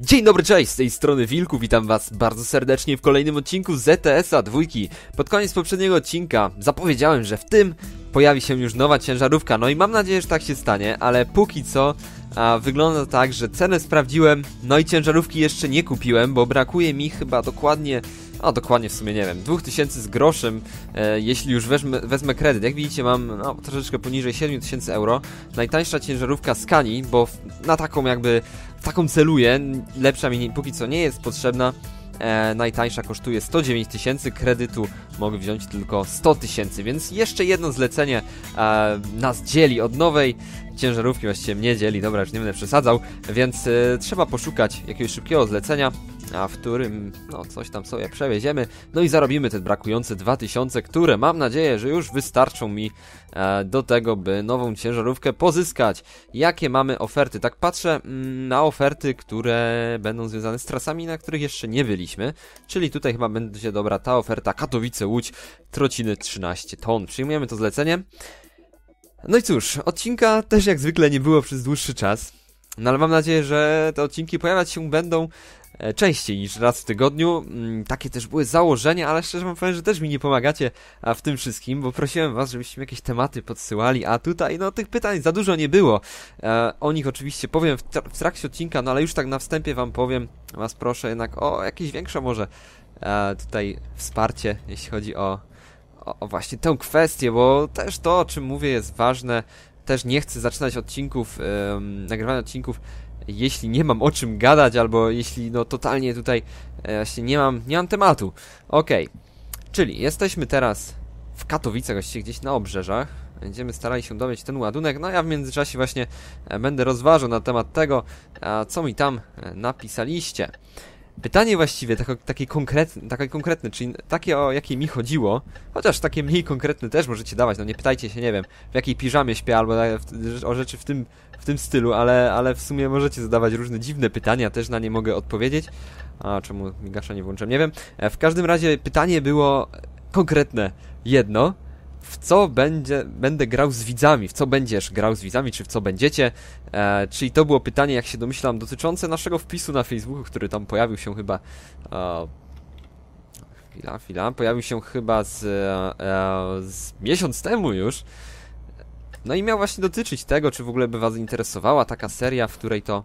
Dzień dobry, cześć, z tej strony Wilku, witam was bardzo serdecznie w kolejnym odcinku ZTS-a dwójki. Pod koniec poprzedniego odcinka zapowiedziałem, że w tym pojawi się już nowa ciężarówka, no i mam nadzieję, że tak się stanie, ale póki co a, wygląda tak, że cenę sprawdziłem, no i ciężarówki jeszcze nie kupiłem, bo brakuje mi chyba dokładnie a dokładnie w sumie nie wiem, 2000 z groszem, e, jeśli już wezmę, wezmę kredyt. Jak widzicie mam no, troszeczkę poniżej 7000 euro. Najtańsza ciężarówka Skani, bo w, na taką jakby, taką celuję, lepsza mi póki co nie jest potrzebna. E, najtańsza kosztuje 109 tysięcy, kredytu mogę wziąć tylko 100 tysięcy, więc jeszcze jedno zlecenie e, nas dzieli od nowej ciężarówki, właściwie mnie dzieli, dobra, już nie będę przesadzał, więc e, trzeba poszukać jakiegoś szybkiego zlecenia a w którym no coś tam sobie przewieziemy, no i zarobimy te brakujące 2000, które mam nadzieję, że już wystarczą mi e, do tego, by nową ciężarówkę pozyskać. Jakie mamy oferty? Tak patrzę mm, na oferty, które będą związane z trasami, na których jeszcze nie byliśmy, czyli tutaj chyba będzie dobra ta oferta Katowice-Łódź, trociny 13 ton. Przyjmujemy to zlecenie. No i cóż, odcinka też jak zwykle nie było przez dłuższy czas. No ale mam nadzieję, że te odcinki pojawiać się będą częściej niż raz w tygodniu. Mm, takie też były założenia, ale szczerze wam powiem, że też mi nie pomagacie w tym wszystkim, bo prosiłem was, żebyście mi jakieś tematy podsyłali, a tutaj no tych pytań za dużo nie było. E, o nich oczywiście powiem w, trakcie odcinka, no ale już tak na wstępie wam powiem, was proszę jednak o jakieś większe może e, tutaj wsparcie, jeśli chodzi o, o właśnie tę kwestię, bo też to, o czym mówię jest ważne. Też nie chcę zaczynać odcinków, nagrywania odcinków jeśli nie mam o czym gadać, albo jeśli no totalnie tutaj e, właśnie nie mam, nie mam tematu. Okej, okay. czyli jesteśmy teraz w Katowicach, właściwie gdzieś na obrzeżach. Będziemy starali się dowiedzieć ten ładunek, no ja w międzyczasie właśnie e, będę rozważał na temat tego, co mi tam e, napisaliście. Pytanie właściwie takie, takie, konkretne, takie konkretne, czyli takie o jakie mi chodziło, chociaż takie mniej konkretne też możecie dawać, no nie pytajcie się, nie wiem, w jakiej piżamie śpię albo o rzeczy w tym, tym stylu, ale, ale w sumie możecie zadawać różne dziwne pytania, też na nie mogę odpowiedzieć. A czemu migasza nie włączam, nie wiem. E, w każdym razie pytanie było konkretne, jedno, w co będzie, będę grał z widzami, w co będziesz grał z widzami, czy w co będziecie. E, czyli to było pytanie, jak się domyślam, dotyczące naszego wpisu na Facebooku, który tam pojawił się chyba. E, chwila, chwila. Pojawił się chyba z, e, z miesiąc temu już. No i miał właśnie dotyczyć tego, czy w ogóle by Was interesowała taka seria, w której to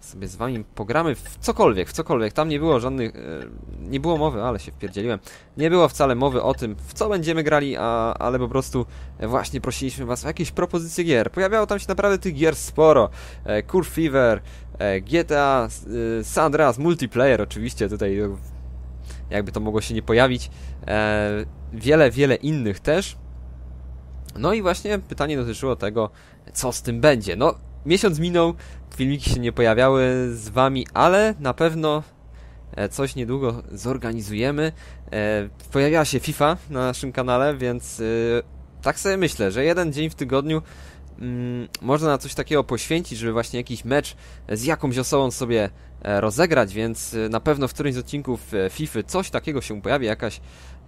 sobie z wami pogramy w cokolwiek, w cokolwiek. Tam nie było żadnych, e, nie było mowy, ale się wpierdzieliłem. Nie było wcale mowy o tym, w co będziemy grali, a, ale po prostu właśnie prosiliśmy was o jakieś propozycje gier. Pojawiało tam się naprawdę tych gier sporo. E, Cool Fever, e, GTA, e, San Andreas, Multiplayer oczywiście, tutaj jakby to mogło się nie pojawić. E, wiele, wiele innych też. No i właśnie pytanie dotyczyło tego, co z tym będzie. No, miesiąc minął, filmiki się nie pojawiały z wami, ale na pewno e, coś niedługo zorganizujemy. E, pojawiła się FIFA na naszym kanale, więc e, tak sobie myślę, że jeden dzień w tygodniu mm, można na coś takiego poświęcić, żeby właśnie jakiś mecz z jakąś osobą sobie rozegrać, więc na pewno w którymś z odcinków FIFA coś takiego się pojawi, jakaś,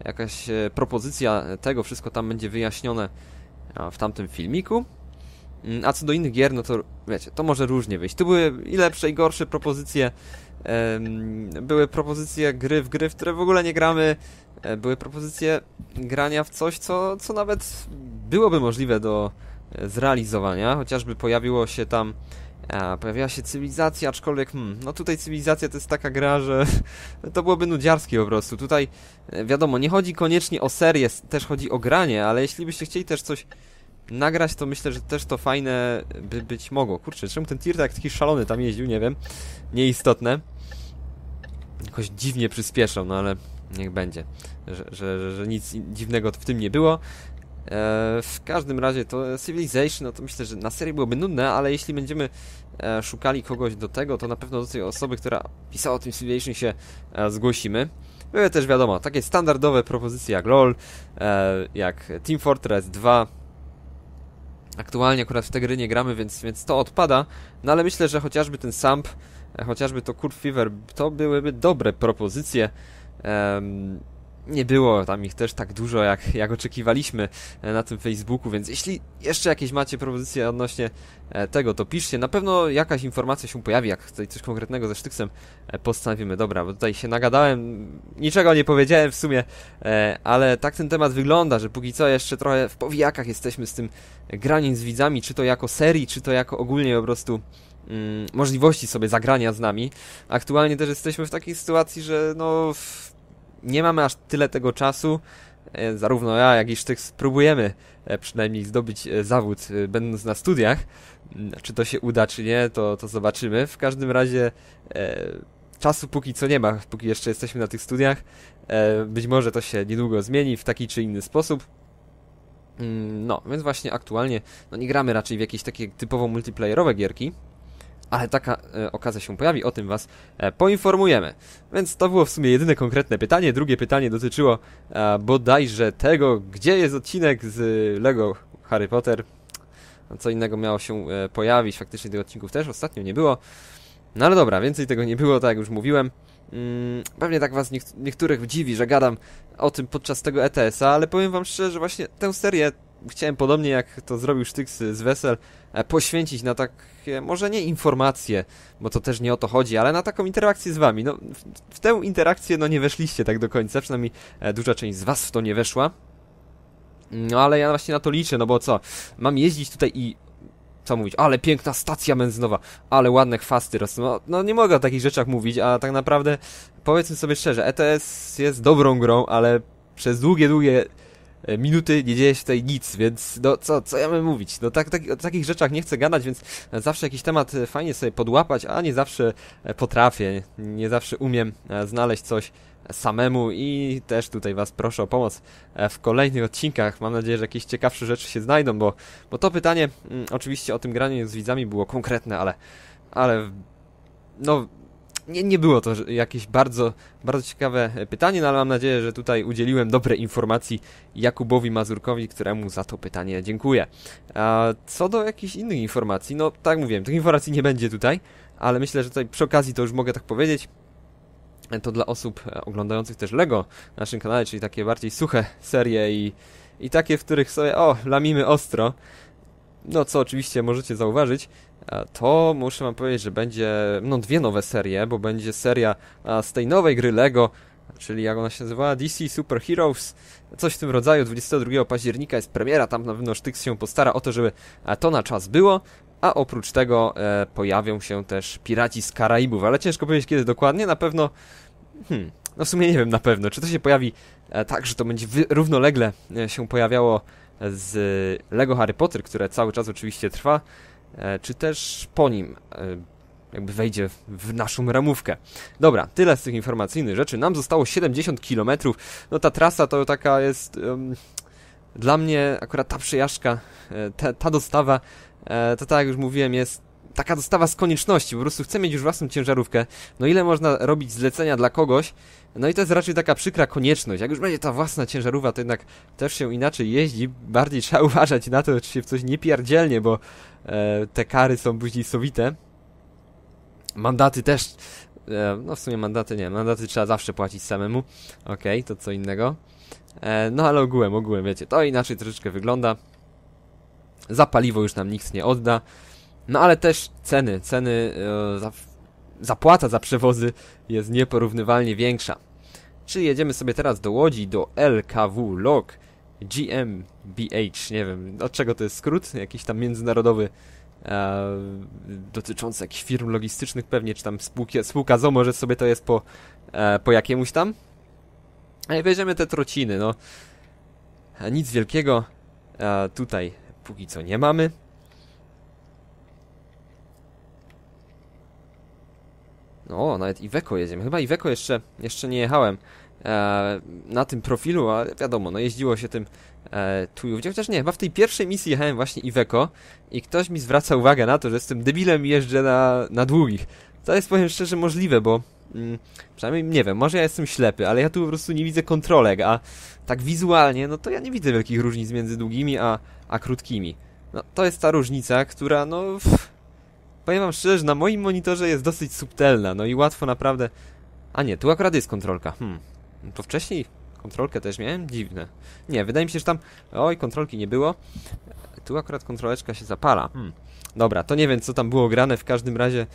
jakaś propozycja tego, wszystko tam będzie wyjaśnione w tamtym filmiku. Mm, a co do innych gier, no to wiecie, to może różnie wyjść. Tu były i lepsze, i gorsze propozycje. Były propozycje gry w gry, w które w ogóle nie gramy. E, były propozycje grania w coś, co, co nawet byłoby możliwe do e, zrealizowania. Chociażby pojawiło się tam a, pojawiła się cywilizacja, aczkolwiek, hmm, no tutaj cywilizacja to jest taka gra, że to byłoby nudziarskie po prostu. Tutaj, e, wiadomo, nie chodzi koniecznie o serię, też chodzi o granie, ale jeśli byście chcieli też coś nagrać, to myślę, że też to fajne by być mogło. Kurczę, czemu ten tir tak taki szalony tam jeździł, nie wiem. Nieistotne. Jakoś dziwnie przyspieszał, no ale niech będzie. Że, że, że nic dziwnego w tym nie było. E, w każdym razie to Civilization, no to myślę, że na serii byłoby nudne, ale jeśli będziemy e, szukali kogoś do tego, to na pewno do tej osoby, która pisała o tym Civilization się e, zgłosimy. Były też wiadomo, takie standardowe propozycje jak LOL, jak Team Fortress 2, Aktualnie akurat w te gry nie gramy, więc, więc to odpada, no ale myślę, że chociażby ten SAMP, chociażby to Kurt Fever, to byłyby dobre propozycje. Nie było tam ich też tak dużo, jak, jak oczekiwaliśmy e, na tym Facebooku, więc jeśli jeszcze jakieś macie propozycje odnośnie e, tego, to piszcie. Na pewno jakaś informacja się pojawi, jak tutaj coś konkretnego ze Sztyksem e, postanowimy. Dobra, bo tutaj się nagadałem, niczego nie powiedziałem w sumie, ale tak ten temat wygląda, że póki co jeszcze trochę w powijakach jesteśmy z tym graniem z widzami, czy to jako serii, czy to jako ogólnie po prostu mm, możliwości sobie zagrania z nami. Aktualnie też jesteśmy w takiej sytuacji, że no nie mamy aż tyle tego czasu. E, zarówno ja, jak i Sztyk spróbujemy e, przynajmniej zdobyć e, zawód, będąc na studiach. Mm, czy to się uda, czy nie, to, to zobaczymy. W każdym razie czasu póki co nie ma, póki jeszcze jesteśmy na tych studiach. być może to się niedługo zmieni w taki czy inny sposób. Mm, no, więc właśnie aktualnie no nie gramy raczej w jakieś takie typowo multiplayerowe gierki, ale taka e, okazja się pojawi, o tym Was e, poinformujemy. Więc to było w sumie jedyne konkretne pytanie. Drugie pytanie dotyczyło e, bodajże tego, gdzie jest odcinek z Lego Harry Potter. No, co innego miało się e, pojawić, faktycznie tych odcinków też ostatnio nie było. No ale dobra, więcej tego nie było, tak jak już mówiłem. Mm, pewnie tak was niektórych dziwi, że gadam o tym podczas tego ETS-a, ale powiem wam szczerze, że właśnie tę serię chciałem podobnie jak to zrobił Sztyks z Wesel, e, poświęcić na takie, może nie informacje, bo to też nie o to chodzi, ale na taką interakcję z wami. No, w, w tę interakcję no nie weszliście tak do końca, przynajmniej e, duża część z was w to nie weszła. No ale ja właśnie na to liczę, no bo co, mam jeździć tutaj i co mówić, ale piękna stacja benzynowa, ale ładne chwasty rosną. No, no, nie mogę o takich rzeczach mówić, a tak naprawdę powiedzmy sobie szczerze, ETS jest dobrą grą, ale przez długie, długie minuty nie dzieje się tutaj nic, więc no co, co ja mam mówić? No tak, tak, o takich rzeczach nie chcę gadać, więc zawsze jakiś temat e, fajnie sobie podłapać, a nie zawsze e, potrafię, nie zawsze umiem znaleźć coś samemu i też tutaj Was proszę o pomoc w kolejnych odcinkach. Mam nadzieję, że jakieś ciekawsze rzeczy się znajdą, bo, bo to pytanie mm, oczywiście o tym graniu z widzami było konkretne, ale, ale no nie, nie było to jakieś bardzo, bardzo ciekawe pytanie, no ale mam nadzieję, że tutaj udzieliłem dobrej informacji Jakubowi Mazurkowi, któremu za to pytanie dziękuję. A co do jakichś innych informacji, no tak mówiłem, tych informacji nie będzie tutaj, ale myślę, że tutaj przy okazji to już mogę tak powiedzieć. To dla osób oglądających też LEGO na naszym kanale, czyli takie bardziej suche serie i, i takie, w których sobie, o, lamimy ostro. No co oczywiście możecie zauważyć, to muszę wam powiedzieć, że będzie no dwie nowe serie, bo będzie seria z tej nowej gry LEGO, czyli jak ona się nazywała, DC Super Heroes, coś w tym rodzaju, 22 października jest premiera, tam na pewno Sztyks się postara o to, żeby to na czas było, a oprócz tego e, pojawią się też Piraci z Karaibów, ale ciężko powiedzieć kiedy dokładnie, na pewno, hmm, no w sumie nie wiem na pewno, czy to się pojawi e, tak, że to będzie równolegle e, się pojawiało z Lego Harry Potter, które cały czas oczywiście trwa, czy też po nim e, jakby wejdzie w naszą ramówkę. Dobra, tyle z tych informacyjnych rzeczy. Nam zostało 70 km. No ta trasa to taka jest... Um, dla mnie akurat ta przejażdżka, e, ta, ta dostawa, to tak jak już mówiłem, jest taka dostawa z konieczności, po prostu chcę mieć już własną ciężarówkę, no ile można robić zlecenia dla kogoś, no i to jest raczej taka przykra konieczność, jak już będzie ta własna ciężarówka, to jednak też się inaczej jeździ, bardziej trzeba uważać na to, czy się w coś nie pierdzielnie, bo e, te kary są później sowite. Mandaty też, e, no w sumie mandaty nie, mandaty trzeba zawsze płacić samemu, okej, okay, to co innego. E, no ale ogółem, ogółem, wiecie, to inaczej troszeczkę wygląda. Za paliwo już nam nikt nie odda. No ale też ceny, ceny, e, za, zapłata za przewozy jest nieporównywalnie większa. Czy jedziemy sobie teraz do Łodzi, do LKW LOG GmbH, nie wiem, od czego to jest skrót, jakiś tam międzynarodowy e, dotyczący jakichś firm logistycznych pewnie, czy tam spółki, spółka ZO, może sobie to jest po, e, po jakiemuś tam. A i weźmiemy te trociny, no. Nic wielkiego e, tutaj póki co nie mamy. O, nawet Iveco jedziemy. Chyba Iveco jeszcze, jeszcze nie jechałem e, na tym profilu, ale wiadomo, no jeździło się tym e, tu chociaż nie, chyba w tej pierwszej misji jechałem właśnie Iveco i ktoś mi zwraca uwagę na to, że z tym debilem jeżdżę na, na długich. To jest, powiem szczerze, możliwe, bo mm, przynajmniej, nie wiem, może ja jestem ślepy, ale ja tu po prostu nie widzę kontrolek, a tak wizualnie, no to ja nie widzę wielkich różnic między długimi a, a krótkimi. No, to jest ta różnica, która, no... Pff, powiem wam szczerze, że na moim monitorze jest dosyć subtelna, no i łatwo naprawdę... A nie, tu akurat jest kontrolka, hmm. To wcześniej Kontrolkę też miałem? Dziwne. Nie, wydaje mi się, że tam... Oj, kontrolki nie było. Tu akurat kontroleczka się zapala. Hmm. Dobra, to nie wiem, co tam było grane. W każdym razie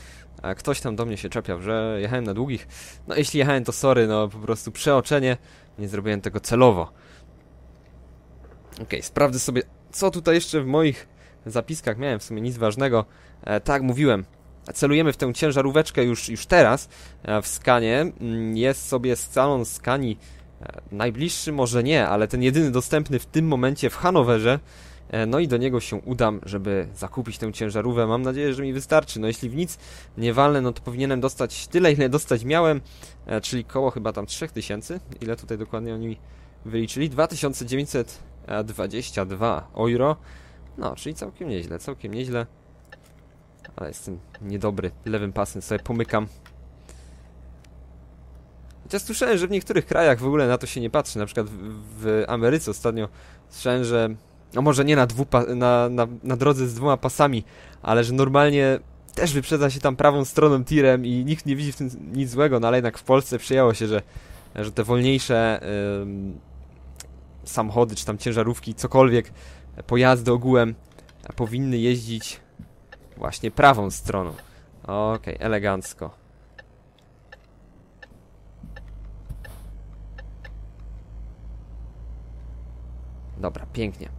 a ktoś tam do mnie się czepiał, że jechałem na długich. No jeśli jechałem, to sorry, no po prostu przeoczenie. Nie zrobiłem tego celowo. Okej, okay, sprawdzę sobie, co tutaj jeszcze w moich zapiskach miałem. W sumie nic ważnego. E, tak, mówiłem. Celujemy w tę ciężaróweczkę już, już teraz e, w skanie. Mm, jest sobie salon skani e, najbliższy, może nie, ale ten jedyny dostępny w tym momencie w Hanowerze. E, no i do niego się udam, żeby zakupić tę ciężarówkę. Mam nadzieję, że mi wystarczy. No jeśli w nic nie walnę, no to powinienem dostać tyle, ile dostać miałem, e, czyli koło chyba tam 3000. Ile tutaj dokładnie oni wyliczyli? 2922 euro. No, czyli całkiem nieźle, całkiem nieźle. Ale jestem niedobry. Lewym pasem sobie pomykam. Chociaż słyszałem, że w niektórych krajach w ogóle na to się nie patrzy. Na przykład w, w Ameryce ostatnio słyszałem, że no może nie na, na, na, na drodze z dwoma pasami, ale że normalnie też wyprzedza się tam prawą stroną tirem i nikt nie widzi w tym nic złego, no ale jednak w Polsce przyjęło się, że, że te wolniejsze samochody, czy tam ciężarówki, cokolwiek, pojazdy ogółem powinny jeździć właśnie prawą stroną. Okej, okay, elegancko. Dobra, pięknie.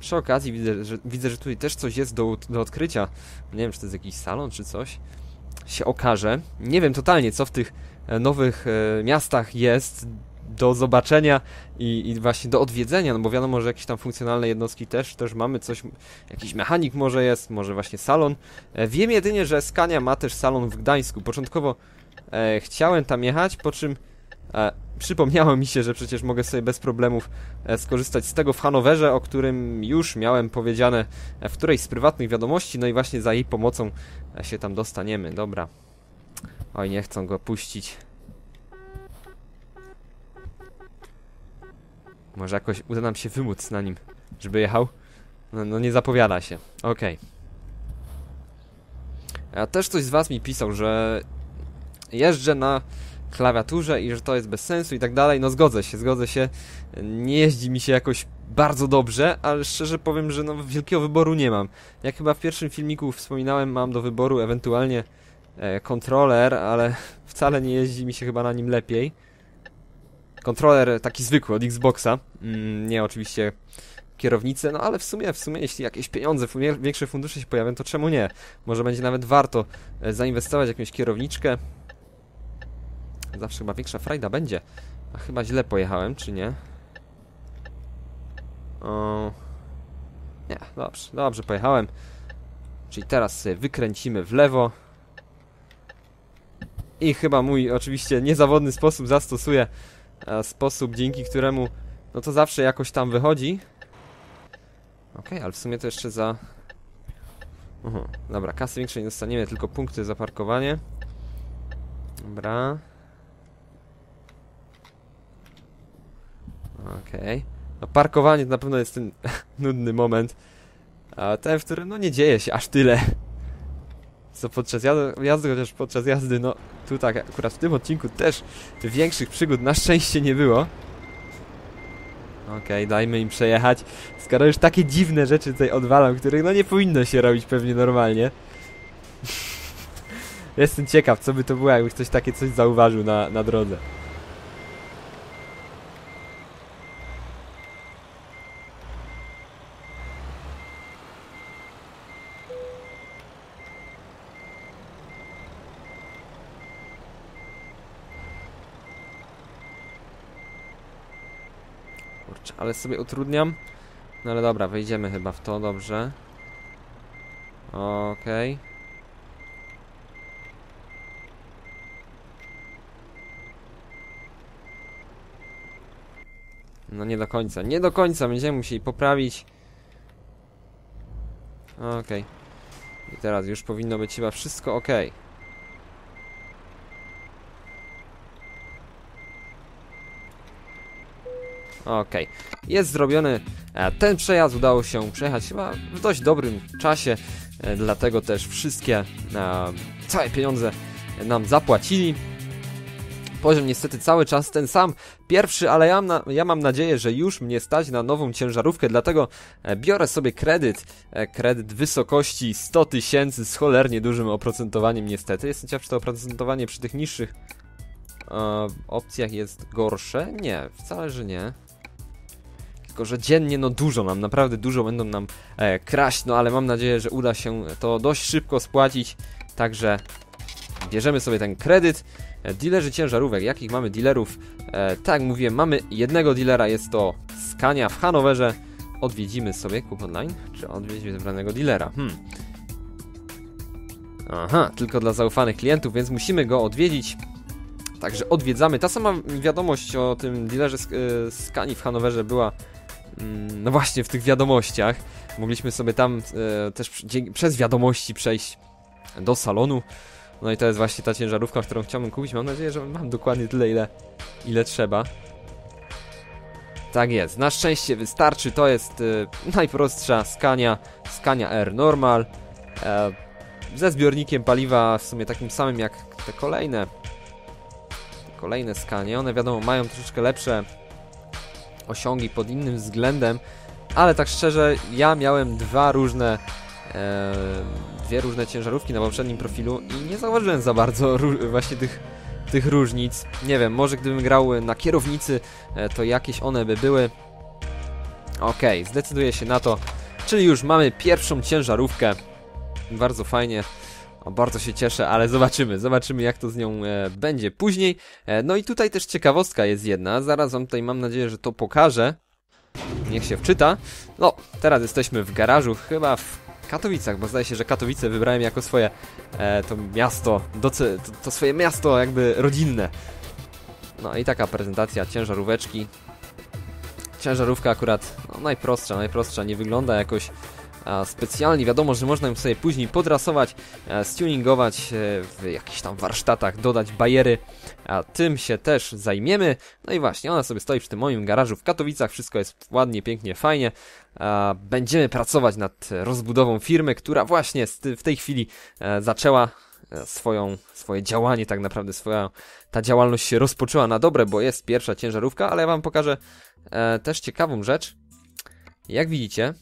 Przy okazji widzę, że, widzę, że tutaj też coś jest do, do odkrycia. Nie wiem, czy to jest jakiś salon, czy coś. Się okaże. Nie wiem totalnie, co w tych e, nowych e, miastach jest do zobaczenia i, i, właśnie do odwiedzenia, no bo wiadomo, że jakieś tam funkcjonalne jednostki też, też mamy coś, jakiś mechanik może jest, może właśnie salon. E, wiem jedynie, że Skania ma też salon w Gdańsku. Początkowo e, chciałem tam jechać, po czym e, przypomniało mi się, że przecież mogę sobie bez problemów e, skorzystać z tego w Hanowerze, o którym już miałem powiedziane e, w którejś z prywatnych wiadomości, no i właśnie za jej pomocą się tam dostaniemy. Dobra. Oj, nie chcą go puścić. Może jakoś uda nam się wymóc na nim, żeby jechał? No, no nie zapowiada się. Okej. Okay. A też ktoś z was mi pisał, że jeżdżę na klawiaturze i że to jest bez sensu i tak dalej. No zgodzę się, zgodzę się. Nie jeździ mi się jakoś bardzo dobrze, ale szczerze powiem, że no wielkiego wyboru nie mam. Jak chyba w pierwszym filmiku wspominałem, mam do wyboru ewentualnie e, kontroler, ale wcale nie jeździ mi się chyba na nim lepiej. Kontroler taki zwykły od Xboxa, mm, nie oczywiście kierownicę, no ale w sumie, w sumie jeśli jakieś pieniądze, większe fundusze się pojawią, to czemu nie? Może będzie nawet warto e, zainwestować w jakąś kierowniczkę, Zawsze chyba większa frajda będzie. A chyba źle pojechałem, czy nie? O... Nie, dobrze, dobrze pojechałem. Czyli teraz wykręcimy w lewo. I chyba mój oczywiście niezawodny sposób zastosuję. E, sposób, dzięki któremu no to zawsze jakoś tam wychodzi. Okej, okay, ale w sumie to jeszcze za... Dobra, kasy większej nie dostaniemy, tylko punkty za parkowanie. Dobra. Okej. Okay. No parkowanie to na pewno jest ten nudny moment. Ten, w którym no nie dzieje się aż tyle. Co podczas jazdy, jazdy, chociaż podczas jazdy, no tu tak, akurat w tym odcinku też większych przygód na szczęście nie było. Okej, okay, dajmy im przejechać. Skoro już takie dziwne rzeczy tutaj odwalam, których no nie powinno się robić pewnie normalnie. Jestem ciekaw, co by to było, jakby ktoś takie coś zauważył na, na drodze. Kurczę, ale sobie utrudniam. No ale dobra, wejdziemy chyba w to, dobrze. Okej. Okay. No nie do końca, nie do końca, będziemy musieli poprawić. Okej. Okay. I teraz już powinno być chyba wszystko ok. Okej, okay. jest zrobiony e, ten przejazd, udało się przejechać chyba w dość dobrym czasie, e, dlatego też wszystkie, e, całe pieniądze nam zapłacili. Poziom niestety cały czas ten sam, pierwszy, ale ja mam, na, ja mam nadzieję, że już mnie stać na nową ciężarówkę, dlatego biorę sobie kredyt, kredyt wysokości 100 tysięcy z cholernie dużym oprocentowaniem niestety. Jestem ciekaw, czy to oprocentowanie przy tych niższych e, opcjach jest gorsze? Nie, wcale, że nie. Tylko, że dziennie no dużo nam, naprawdę dużo będą nam e, kraść, no ale mam nadzieję, że uda się to dość szybko spłacić, także bierzemy sobie ten kredyt. E, Dealerzy ciężarówek, jakich mamy dealerów? E, tak mówiłem, mamy jednego dealera, jest to Scania w Hanowerze. Odwiedzimy sobie kup online, czy odwiedzimy wybranego dealera? Hmm. Aha, tylko dla zaufanych klientów, więc musimy go odwiedzić. Także odwiedzamy. Ta sama wiadomość o tym dealerze e, Scanii w Hanowerze była no właśnie w tych wiadomościach. Mogliśmy sobie tam e, też przez wiadomości przejść do salonu. No i to jest właśnie ta ciężarówka, którą chciałbym kupić. Mam nadzieję, że mam dokładnie tyle, ile, ile trzeba. Tak jest, na szczęście wystarczy. To jest y, najprostsza Scania, Scania R Normal. E, ze zbiornikiem paliwa w sumie takim samym jak te kolejne. Te kolejne Scanie. One wiadomo mają troszeczkę lepsze osiągi pod innym względem. Ale tak szczerze, ja miałem dwa różne e, dwie różne ciężarówki na poprzednim profilu i nie zauważyłem za bardzo właśnie tych, tych różnic. Nie wiem, może gdybym grał na kierownicy, e, to jakieś one by były. Okej, zdecyduję się na to. Czyli już mamy pierwszą ciężarówkę. Bardzo fajnie. O, bardzo się cieszę, ale zobaczymy, zobaczymy jak to z nią e, będzie później. E, no i tutaj też ciekawostka jest jedna, zaraz wam tutaj mam nadzieję, że to pokażę. Niech się wczyta. No, teraz jesteśmy w garażu, chyba w Katowicach, bo zdaje się, że Katowice wybrałem jako swoje e, to miasto, doce, to, to swoje miasto jakby rodzinne. No i taka prezentacja ciężaróweczki. Ciężarówka akurat no, najprostsza, najprostsza, nie wygląda jakoś specjalnie. Wiadomo, że można ją sobie później podrasować, e, stuningować e, w jakichś tam warsztatach, dodać bajery, a tym się też zajmiemy. No i właśnie, ona sobie stoi przy tym moim garażu w Katowicach, wszystko jest ładnie, pięknie, fajnie. Będziemy pracować nad rozbudową firmy, która właśnie w tej chwili e, zaczęła swoją, swoje działanie, tak naprawdę swoja, ta działalność się rozpoczęła na dobre, bo jest pierwsza ciężarówka, ale ja wam pokażę e, też ciekawą rzecz. Jak widzicie,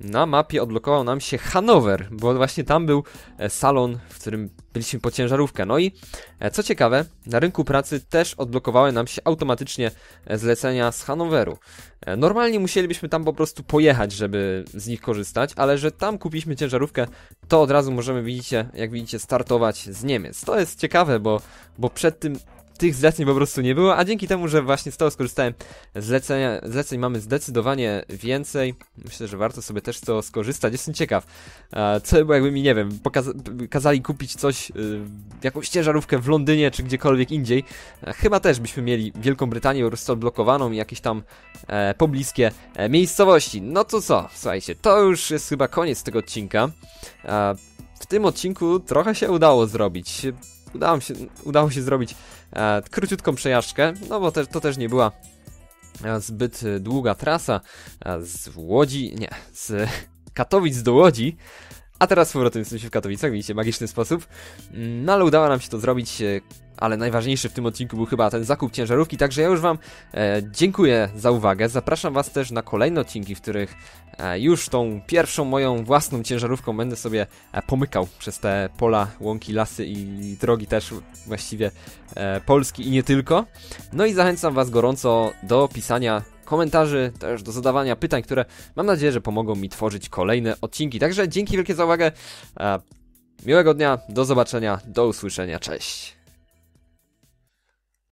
na mapie odblokował nam się Hanower, bo właśnie tam był e, salon, w którym byliśmy po ciężarówkę. No i e, co ciekawe, na rynku pracy też odblokowały nam się automatycznie e, zlecenia z Hanoweru. Normalnie musielibyśmy tam po prostu pojechać, żeby z nich korzystać, ale że tam kupiliśmy ciężarówkę, to od razu możemy, widzicie, jak widzicie, startować z Niemiec. To jest ciekawe, bo, bo przed tym tych zleceń po prostu nie było, a dzięki temu, że właśnie z tego skorzystałem, zlecenia, zleceń mamy zdecydowanie więcej. Myślę, że warto sobie też tego skorzystać. Jestem ciekaw, co by jakby mi, nie wiem, pokaza- kazali kupić coś, y, jakąś ciężarówkę w Londynie czy gdziekolwiek indziej. E, Chyba też byśmy mieli Wielką Brytanię po prostu odblokowaną i jakieś tam e, pobliskie e, miejscowości. No to co, słuchajcie, to już jest chyba koniec tego odcinka. W tym odcinku trochę się udało zrobić. Udało się, udało się zrobić e, króciutką przejażdżkę, no bo te, to też nie była e, zbyt e, długa trasa e, z Łodzi, nie, z Katowic do Łodzi. A teraz z powrotem jesteśmy w Katowicach, widzicie, magiczny sposób. Mm, No ale udało nam się to zrobić, e, ale najważniejszy w tym odcinku był chyba ten zakup ciężarówki, także ja już Wam e, dziękuję za uwagę. Zapraszam Was też na kolejne odcinki, w których e, już tą pierwszą moją własną ciężarówką będę sobie e, pomykał przez te pola, łąki, lasy i drogi też właściwie e, Polski i nie tylko. No i zachęcam Was gorąco do pisania komentarzy, też do zadawania pytań, które mam nadzieję, że pomogą mi tworzyć kolejne odcinki. Także dzięki wielkie za uwagę. E, miłego dnia, do zobaczenia, do usłyszenia, cześć.